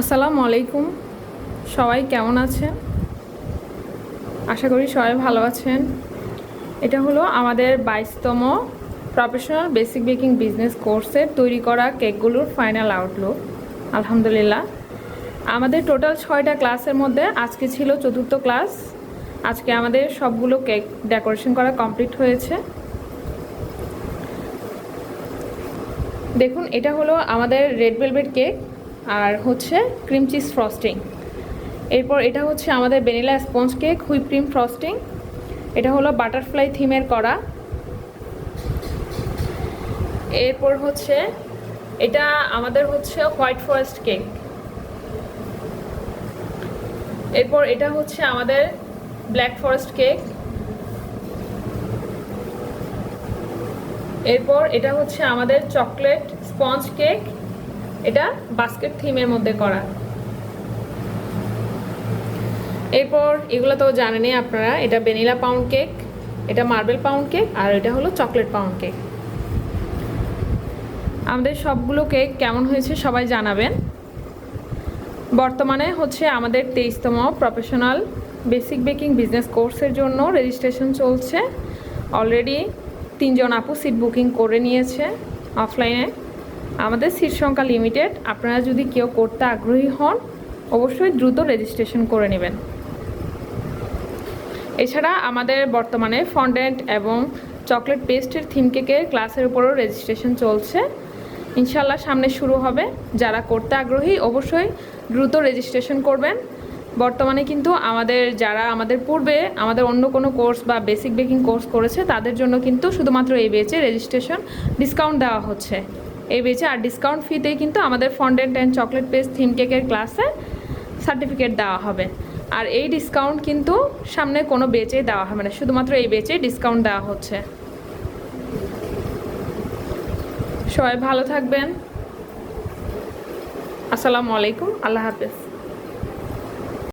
আসসালামু আলাইকুম। সবাই কেমন আছেন? আশা করি সবাই ভালো আছেন। এটা হলো আমাদের বাইশতম প্রফেশনাল বেসিক বেকিং বিজনেস কোর্সের তৈরি করা কেকগুলোর ফাইনাল আউটলুক আলহামদুলিল্লাহ। আমাদের টোটাল ছয়টা ক্লাসের মধ্যে আজকে ছিল চতুর্থ ক্লাস আজকে আমাদের সবগুলো কেক ডেকোরেশন করা কমপ্লিট হয়েছে। দেখুন, এটা হলো আমাদের রেড ভেলভেট কেক আর হচ্ছে ক্রিম চিজ ফ্রস্টিং এরপর এটা হচ্ছে আমাদের vanilla sponge cake whip cream frosting এটা হলো বাটারফ্লাই থিমের করা। এরপর হচ্ছে এটা আমাদের হচ্ছে হোয়াইট ফরেস্ট কেক এরপর এটা হচ্ছে আমাদের ব্ল্যাক ফরেস্ট কেক এরপর এটা হচ্ছে আমাদের চকলেট স্পঞ্জ কেক এটা বাস্কেট থিমের মধ্যে করা। এরপর এগুলো তো জানেনই আপনারা, এটা ভ্যানিলা পাউন্ড কেক এটা মার্বেল পাউন্ড কেক আর এটা হলো চকলেট পাউন্ড কেক আমাদের সবগুলো কেক কেমন হয়েছে সবাই জানাবেন। বর্তমানে হচ্ছে আমাদের তেইশতম প্রফেশনাল বেসিক বেকিং বিজনেস কোর্সের জন্য রেজিস্ট্রেশন চলছে। অলরেডি তিনজন আপু সিট বুকিং করে নিয়েছে অফলাইনে আমাদের সিট সংখ্যা লিমিটেড আপনারা যদি কেউ করতে আগ্রহী হন, অবশ্যই দ্রুত রেজিস্ট্রেশন করে নেবেন। এছাড়া আমাদের বর্তমানে ফন্ডেন্ট এবং চকলেট পেস্টের থিম কেকের ক্লাসের উপরও রেজিস্ট্রেশন চলছে। ইনশাল্লাহ সামনে শুরু হবে। যারা করতে আগ্রহী, অবশ্যই দ্রুত রেজিস্ট্রেশন করবেন। বর্তমানে কিন্তু আমাদের যারা আমাদের পূর্বে আমাদের অন্য কোনো কোর্স বা বেসিক বেকিং কোর্স করেছে, তাদের জন্য কিন্তু শুধুমাত্র এই বেচে রেজিস্ট্রেশন ডিসকাউন্ট দেওয়া হচ্ছে। এই বেচে আর ডিসকাউন্ট ফিতেই কিন্তু আমাদের fondant and chocolate paste theme কেকের ক্লাসে সার্টিফিকেট দেওয়া হবে। আর এই ডিসকাউন্ট কিন্তু সামনে কোনো বেচে দেওয়া হবে না, শুধুমাত্র এই বেচেই ডিসকাউন্ট দেওয়া হচ্ছে। সবাই ভালো থাকবেন। আসসালামু আলাইকুম, আল্লাহ হাফেজ।